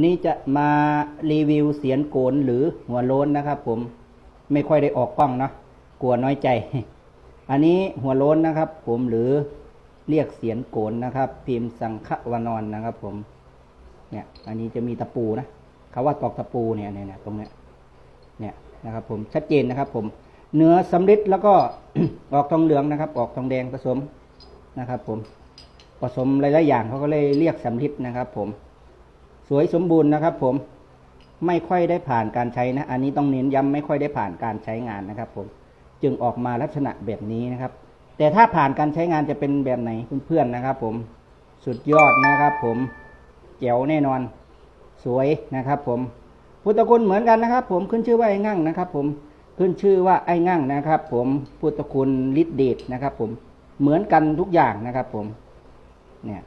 นนี้จะมารีวิวเสียนโกนหรือหัวโล้นนะครับ ผมไม่ค่อยได้ออกกล้องเนาะกลัวน้อยใจ อันนี้หัวโล้นนะครับ ผมหรือเรียกเสียนโกนนะครับ พิมพ์สังฆวนอนนะครับ ผม เนี่ย อันนี้จะมีตะปูนะเขาว่าตอกตะปูเนี่ยเนี่ยเนี่ยตรงเนี้ยเนี่ยนะครับ ผมชัดเจนนะครับ ผม เนื้อสำริดแล้วก็ออกทองเหลืองนะครับ ออกทองแดงผสมนะครับ ผมผสมหลายๆอย่างเขาก็เลยเรียกสำริดนะครับ ผม สวยสมบูรณ์นะครับ ผมไม่ค่อยได้ผ่านการใช้นะ อันนี้ต้องเน้นย้ำไม่ค่อยได้ผ่านการใช้งานนะครับ ผมจึงออกมาลักษณะแบบนี้นะครับ แต่ถ้าผ่านการใช้งานจะเป็นแบบไหนเพื่อนๆนะครับ ผมสุดยอดนะครับ ผมแจ๋วแน่นอน สวยนะครับ ผมพุทธคุณเหมือนกันนะครับ ผมขึ้นชื่อว่าไอ้งั่งนะครับ ผมขึ้นชื่อว่าไอ้งั่งนะครับ ผมพุทธคุณฤทธิเดชนะครับ ผมเหมือนกันทุกอย่างนะครับ ผมเนี่ย